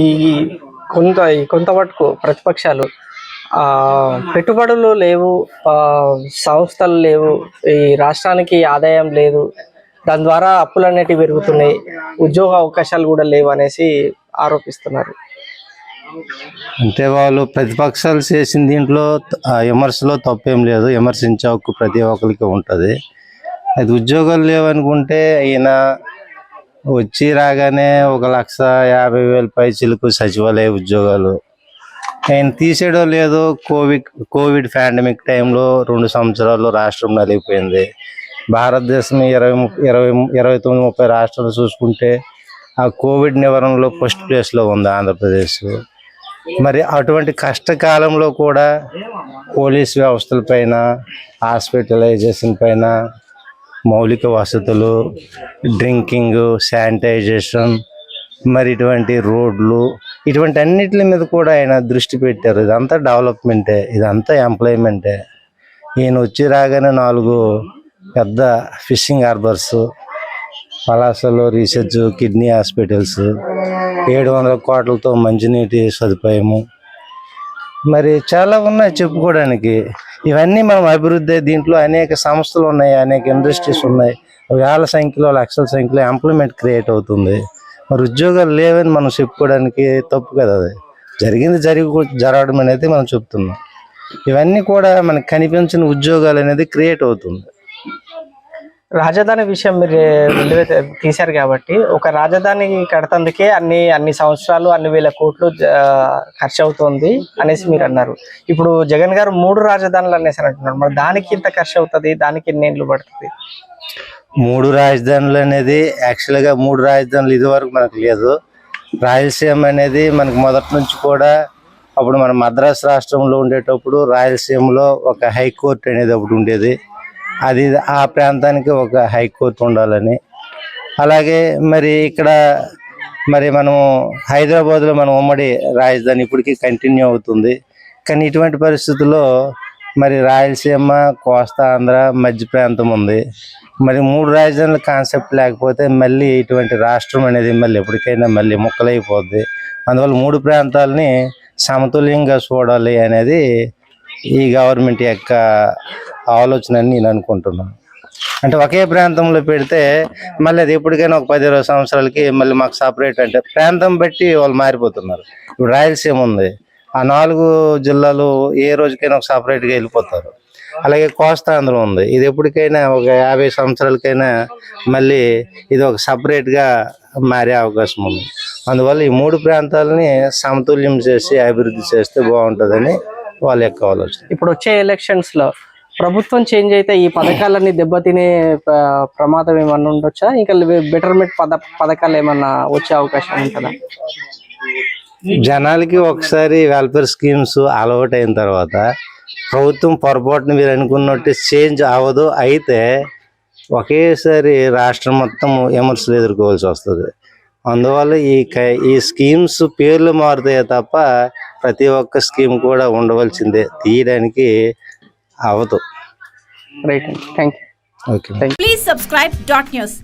ఈ కొంత కొంత మటుకు ప్రతిపక్షాలు పెట్టుబడులు లేవు సంస్థలు లేవు ఈ రాష్ట్రానికి ఆదాయం లేదు దాని ద్వారా అప్పులు అనేటివి పెరుగుతున్నాయి ఉద్యోగ అవకాశాలు కూడా లేవు అనేసి ఆరోపిస్తున్నారు. అంటే వాళ్ళు ప్రతిపక్షాలు చేసిన దీంట్లో విమర్శలో తప్పేం లేదు విమర్శించే హక్కు ప్రతి ఒక్కరికి ఉంటుంది. అది ఉద్యోగాలు లేవనుకుంటే ఈయన వచ్చి రాగానే ఒక లక్ష యాభై వేల పైసలకు సచివాలయ ఉద్యోగాలు. ఆయన తీసేయడం లేదు కోవిడ్ కోవిడ్ పాండమిక్ టైంలో రెండు సంవత్సరాలు రాష్ట్రం నలిగిపోయింది. భారతదేశం ఇరవై ము- ఇరవై ఇరవై తొమ్మిది ముప్పై రాష్ట్రాలు చూసుకుంటే ఆ కోవిడ్ నివారణలో ఫస్ట్ ప్లేస్లో ఉంది ఆంధ్రప్రదేశ్. మరి అటువంటి కష్టకాలంలో కూడా పోలీస్ వ్యవస్థల పైన హాస్పిటలైజేషన్ పైన మౌలిక వసతులు డ్రింకింగ్ శానిటైజేషన్ మరి ఇటువంటి రోడ్లు ఇటువంటి అన్నిటి మీద కూడా ఆయన దృష్టి పెట్టారు. ఇదంతా డెవలప్మెంటే ఇదంతా ఎంప్లాయ్మెంటే. ఈయన వచ్చి రాగానే నాలుగు పెద్ద ఫిషింగ్ హార్బర్స్ పలాసలో రీసెర్చ్ కిడ్నీ హాస్పిటల్స్ ఏడు వందల కోట్లతో మంచినీటి సదుపాయము. మరి చాలా ఉన్నాయి చెప్పుకోవడానికి. ఇవన్నీ మనం అభివృద్ధి దీంట్లో అనేక సంస్థలు ఉన్నాయి అనేక ఇండస్ట్రీస్ ఉన్నాయి. వేల సంఖ్యలో లక్షల సంఖ్యలో ఎంప్లాయ్మెంట్ క్రియేట్ అవుతుంది. మరి ఉద్యోగాలు లేవని మనం చెప్పుకోవడానికి తప్పు కదా అది. జరిగింది జరిగి జరగడం అనేది మనం చెప్తున్నాం. ఇవన్నీ కూడా మనకు కనిపించిన ఉద్యోగాలు అనేది క్రియేట్ అవుతుంది. రాజధాని విషయం మీరు తీశారు కాబట్టి ఒక రాజధాని కడతందుకే అన్ని అన్ని సంవత్సరాలు అన్ని వేల కోట్లు ఖర్చు అవుతుంది అనేసి మీరు అన్నారు. ఇప్పుడు జగన్ గారు మూడు రాజధానులు అనేసి అంటున్నారు. మరి దానికి ఇంత ఖర్చు అవుతుంది దానికి ఎన్ని ఏళ్ళు పడుతుంది? మూడు రాజధానులు అనేది యాక్చువల్గా మూడు రాజధానులు ఇదివరకు మనకు లేదు. రాయలసీమ అనేది మనకు మొదటి నుంచి కూడా అప్పుడు మన మద్రాసు రాష్ట్రంలో ఉండేటప్పుడు రాయలసీమలో ఒక హైకోర్టు అనేది ఒకటి ఉండేది. అది ఆ ప్రాంతానికి ఒక హైకోర్టు ఉండాలని. అలాగే మరి ఇక్కడ మరి మనం హైదరాబాద్లో మనం ఉమ్మడి రాజధాని ఇప్పటికీ కంటిన్యూ అవుతుంది. కానీ ఇటువంటి పరిస్థితుల్లో మరి రాయలసీమ కోస్తా ఆంధ్ర మధ్య ప్రాంతం ఉంది. మరి మూడు రాజధానుల కాన్సెప్ట్ లేకపోతే మళ్ళీ ఇటువంటి రాష్ట్రం అనేది మళ్ళీ ఎప్పటికైనా మళ్ళీ ముక్కలైపోద్ది. అందువల్ల మూడు ప్రాంతాలని సమతుల్యంగా చూడాలి అనేది ఈ గవర్నమెంట్ యొక్క ఆలోచన అని నేను అనుకుంటున్నాను అంటే ఒకే ప్రాంతంలో పెడితే మళ్ళీ అది ఎప్పటికైనా ఒక పది ఇరవై సంవత్సరాలకి మళ్ళీ మాకు సపరేట్ అంటే ప్రాంతం బట్టి వాళ్ళు మారిపోతున్నారు. ఇప్పుడు రాయలసీమ ఉంది. ఆ నాలుగు జిల్లాలు ఏ రోజుకైనా ఒక సపరేట్గా వెళ్ళిపోతారు. అలాగే కోస్తాంధ్రం ఉంది. ఇది ఎప్పటికైనా ఒక యాభై సంవత్సరాలకైనా మళ్ళీ ఇది ఒక సపరేట్గా మారే అవకాశం ఉంది. అందువల్ల ఈ మూడు ప్రాంతాలని సమతుల్యం చేసి అభివృద్ధి చేస్తే బాగుంటుందని వాళ్ళ యొక్క ఆలోచన. ఇప్పుడు వచ్చే ఎలక్షన్స్లో ప్రభుత్వం చేంజ్ అయితే ఈ పథకాలన్నీ దెబ్బతినే ప్రమాదం ఏమన్నా ఉండొచ్చా? ఇంకా బెటర్మెంట్ పద పథకాలు ఏమన్నా వచ్చే అవకాశం ఉంటుందా? జనాలకి ఒకసారి వెల్ఫేర్ స్కీమ్స్ అలవాటు అయిన తర్వాత ప్రభుత్వం పొరపాటున మీరు అనుకున్నట్టు చేంజ్ అవ్వదు. అయితే ఒకేసారి రాష్ట్రం మొత్తం విమర్శలు ఎదుర్కోవాల్సి వస్తుంది. అందువల్ల ఈ క- ఈ స్కీమ్స్ పేర్లు మారుతాయి తప్ప ప్రతి ఒక్క స్కీమ్ కూడా ఉండవలసిందే. తీయడానికి ಹೌದು. Right thank you okay thank you please subscribe dot news